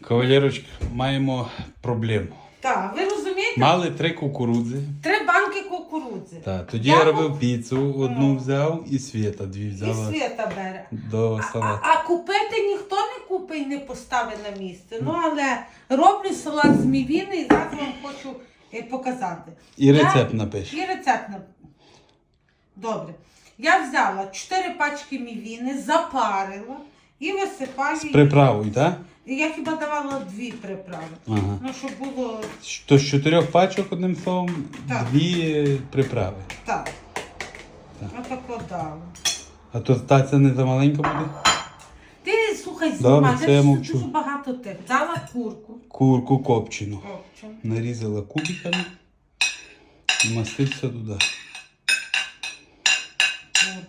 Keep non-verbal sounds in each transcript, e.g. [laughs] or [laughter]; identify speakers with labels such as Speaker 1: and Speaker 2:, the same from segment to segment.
Speaker 1: Кавалерочка, маємо проблему.
Speaker 2: Так, ви розумієте?
Speaker 1: Мали три кукурудзи.
Speaker 2: Три банки кукурудзи.
Speaker 1: Так, тоді
Speaker 2: Я
Speaker 1: я
Speaker 2: куп-
Speaker 1: робив піцу, одну взяв і світа дві
Speaker 2: І
Speaker 1: взяла
Speaker 2: світа бере.
Speaker 1: до
Speaker 2: А,
Speaker 1: салату.
Speaker 2: а купити ніхто не купить і не поставить на місце. Ну, але роблю салат з мівіни і зараз вам хочу е, показати.
Speaker 1: І
Speaker 2: Я-
Speaker 1: рецепт напиш.
Speaker 2: І рецепт. на- Добре. Я взяла 4 пачки мівіни, запарила і висипаю.
Speaker 1: З приправою, так?
Speaker 2: І Я хіба давала дві приправи.
Speaker 1: Ага.
Speaker 2: Ну, щоб було
Speaker 1: То з чотирьох пачок, одним словом,
Speaker 2: Так.
Speaker 1: дві приправи.
Speaker 2: так.
Speaker 1: Так.
Speaker 2: Отако дала.
Speaker 1: А то таця не замаленька буде?
Speaker 2: Ти слухай, знімай,
Speaker 1: це я мовчу.
Speaker 2: дуже багато тих. Дала курку.
Speaker 1: Курку копчену.
Speaker 2: Копчену.
Speaker 1: Нарізала кубиками і маститься туди.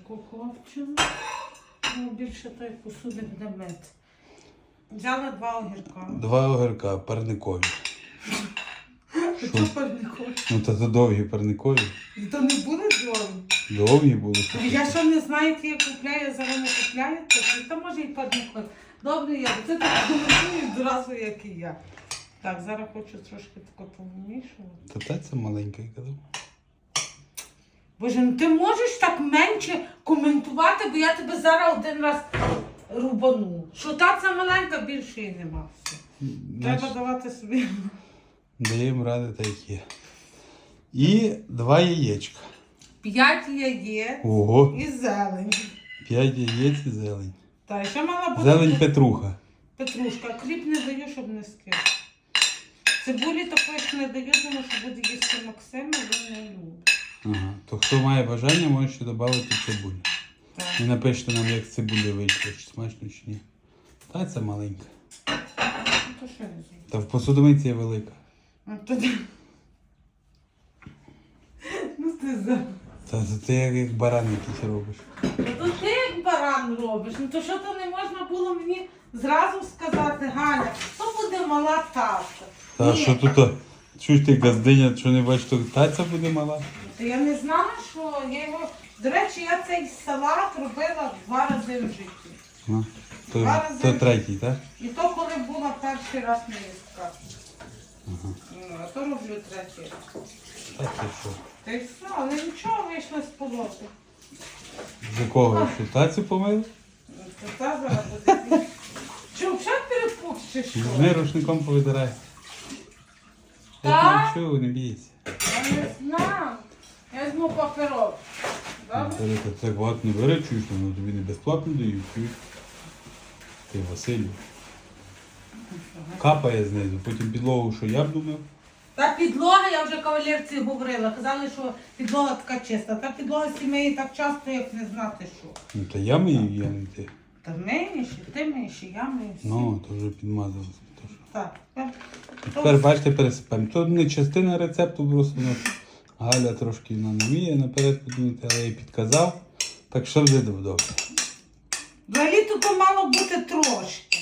Speaker 2: Курку копчену. Ну, більше той посуди буде мити. Взяла два огірка.
Speaker 1: Два огірка парникові. [laughs]
Speaker 2: Що парникові?
Speaker 1: Ну та то довгі парникові.
Speaker 2: То не буде двоє.
Speaker 1: Довгі були.
Speaker 2: Я що не знаю, які я купляю, я зараз не купляю, то та може і парникові. Добре, я. Це так коментуєш одразу, як і я. Так, зараз хочу трошки тако помішувати.
Speaker 1: Та таця маленька, я казав.
Speaker 2: Боже, ну ти можеш так менше коментувати, бо я тебе зараз один раз рубану. Що та це маленька, більше і нема. Все. Треба
Speaker 1: Знаєш,
Speaker 2: давати собі.
Speaker 1: даємо ради як є. І два яєчка.
Speaker 2: П'ять яєць
Speaker 1: Ого,
Speaker 2: і зелень.
Speaker 1: п'ять яєць і зелень.
Speaker 2: Та і ще мала бути
Speaker 1: Зелень петруха.
Speaker 2: петрушка. Кріп не даю, щоб не скис. Цибулі такої ж не даю, тому що буде їсти Максим, а він не любить.
Speaker 1: Ага. То хто має бажання, може ще додати цибулю.
Speaker 2: Так.
Speaker 1: І напишіть нам, як цибулі вийшло, чи смачно чи ні. Та це маленька.
Speaker 2: То що я зроблю?
Speaker 1: Та в посудомиці є велика.
Speaker 2: Ну, тоді... [laughs] Ну ти за.
Speaker 1: Та то ти як, як баран якийсь робиш.
Speaker 2: Ну то ти як баран робиш, ну то що то не можна було мені зразу сказати, Галя, то буде мала тата.
Speaker 1: Та
Speaker 2: Ні,
Speaker 1: що тут? то? Чуєш ти газдиня, що не бачиш, то таця буде мала?
Speaker 2: То я не знала, що я його. До речі, я цей салат робила два рази в житті.
Speaker 1: А, то,
Speaker 2: Два рази.
Speaker 1: то третій, так?
Speaker 2: І то, коли була перший раз невістка. Ну, а то роблю третій раз.
Speaker 1: Та ти що?
Speaker 2: Та й все, але нічого вийшло з полоти.
Speaker 1: З якого? Що тацю помили?
Speaker 2: Ну, То та зараз буде. Що, вже перепущиш? що?
Speaker 1: Візьми рушником повидирай. Я
Speaker 2: Так?
Speaker 1: нічого, не бійся.
Speaker 2: Я не знаю. Я візьму паперок. Добре?
Speaker 1: Бери, та так от не бери, чуєш, воно тобі не безплатно дають, чуєш. Ти Василю. Капає знизу, потім підлогу, що я б думав.
Speaker 2: Та підлога, я вже кавалерці говорила. Казали, що підлога така чиста. Та підлога сім'ї так часто, як не знати що.
Speaker 1: Ну та я мию, я не ти.
Speaker 2: Та вмієш, і ти вмієш, і я всі.
Speaker 1: Ну, то вже підмазалося. То що.
Speaker 2: Так.
Speaker 1: Тепер бачите, пересипаємо. То не частина рецепту, просто ну, Галя трошки вона не вміє наперед подумати, але я їй підказав. Так що вже добре.
Speaker 2: Взагалі-то то мало бути трошки.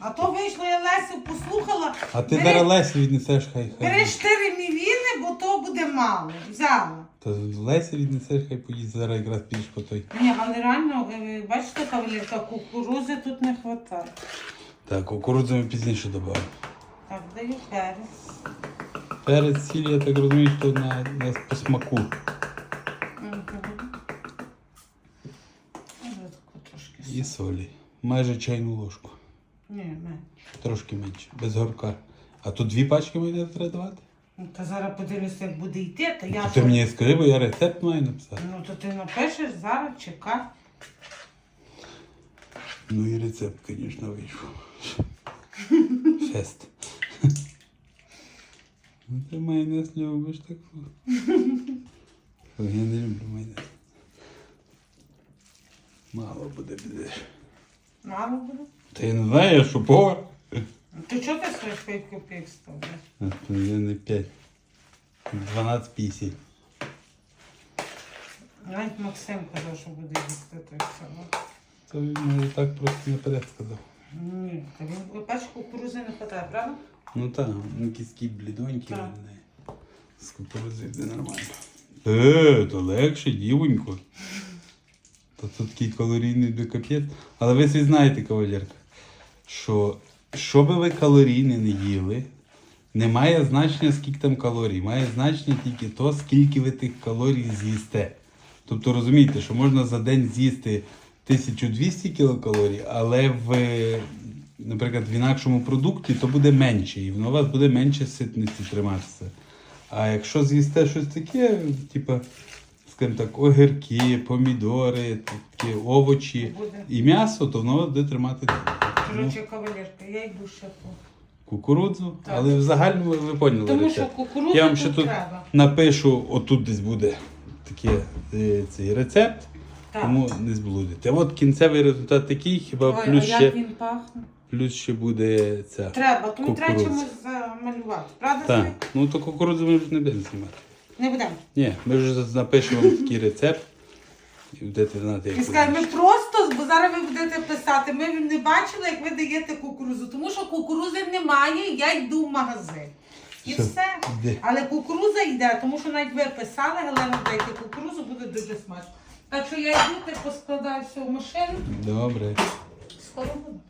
Speaker 2: А то вийшло, я Лесю послухала.
Speaker 1: А ти
Speaker 2: Бери-
Speaker 1: зараз Лесі віднесеш, хай
Speaker 2: Бери
Speaker 1: хай.
Speaker 2: чотири мівіни, бо то буде мало. Взяла.
Speaker 1: То Лесі віднесеш, хай поїсть зараз якраз більш по той.
Speaker 2: Ні, але реально, ви бачите, кавалерка, кукурузи тут не вистачає.
Speaker 1: Так, кукурудзу ми пізніше додамо.
Speaker 2: Так, даю перець.
Speaker 1: Перець сіль, я так розумію, що на, на по смаку. І солі. Майже чайну ложку.
Speaker 2: Ні, не.
Speaker 1: Трошки менше, без горка. А тут дві пачки мені треба давати?
Speaker 2: Ну, Та зараз подивлюся, як буде йти, то я
Speaker 1: То ти мені скажи, бо я рецепт маю написати.
Speaker 2: Ну, то ти напишеш зараз, чекай.
Speaker 1: Ну і рецепт, звісно, вийшов. [laughs] Шест. Ну ти майонез любиш так. Я не люблю майонез. Мало буде буде.
Speaker 2: Мало буде.
Speaker 1: Та я не знаю, я що повар.
Speaker 2: Ну, Ти чого ти своїх 5 копійок ставиш?
Speaker 1: А, то Я не 5. 12 пісій.
Speaker 2: Навіть Максим казав, що буде їсти той салат.
Speaker 1: То він мені так просто наперед сказав.
Speaker 2: Ні, та він бачиш, кукурузи не хватає, правда?
Speaker 1: Ну так, ну кіски блідонькі
Speaker 2: Так.
Speaker 1: виглядають. З кукурузи йде нормально. Е, то легше, дівонько. То тут такий калорійний до капець. Але ви всі знаєте, кавалерка, що що би ви калорійне не їли, не має значення, скільки там калорій. Має значення тільки то, скільки ви тих калорій з'їсте. Тобто розумієте, що можна за день з'їсти 1200 кілокалорій, але в, наприклад, в інакшому продукті то буде менше, і воно у вас буде менше ситності триматися. А якщо з'їсте щось таке, типу, скажімо так, огірки, помідори, такі овочі
Speaker 2: Буде.
Speaker 1: і м'ясо, то воно буде тримати
Speaker 2: Коротше, кавалерка, я йду ще
Speaker 1: кукурудзу.
Speaker 2: Так.
Speaker 1: Але в загальному ви поняли.
Speaker 2: Тому
Speaker 1: рецепт.
Speaker 2: що кукурудзу
Speaker 1: Я вам ще тут
Speaker 2: треба.
Speaker 1: напишу, отут десь буде такий е, цей рецепт. Тому не зблудите. От кінцевий результат такий, хіба
Speaker 2: Ой,
Speaker 1: плюс,
Speaker 2: а
Speaker 1: ще,
Speaker 2: як він пахне?
Speaker 1: плюс ще буде ця.
Speaker 2: Треба, тому треба
Speaker 1: Кукурудза.
Speaker 2: чимось замалювати. Правда,
Speaker 1: Так.
Speaker 2: Сергій?
Speaker 1: Ну то кукурудзу ми вже не будемо знімати.
Speaker 2: Не будемо.
Speaker 1: Ні, ми вже напишемо вам такий рецепт і будете знати, як буде.
Speaker 2: ми просто, бо зараз ви будете писати, ми не бачили, як ви даєте кукурузу, тому що кукурузи немає, я йду в магазин. І
Speaker 1: Все,
Speaker 2: все.
Speaker 1: йди.
Speaker 2: Але кукуруза йде, тому що навіть ви писали, Галина, дайте кукурузу, буде дуже смачно. Так що я йду, ти поскладаю все в машину,
Speaker 1: Добре.
Speaker 2: скоро буду.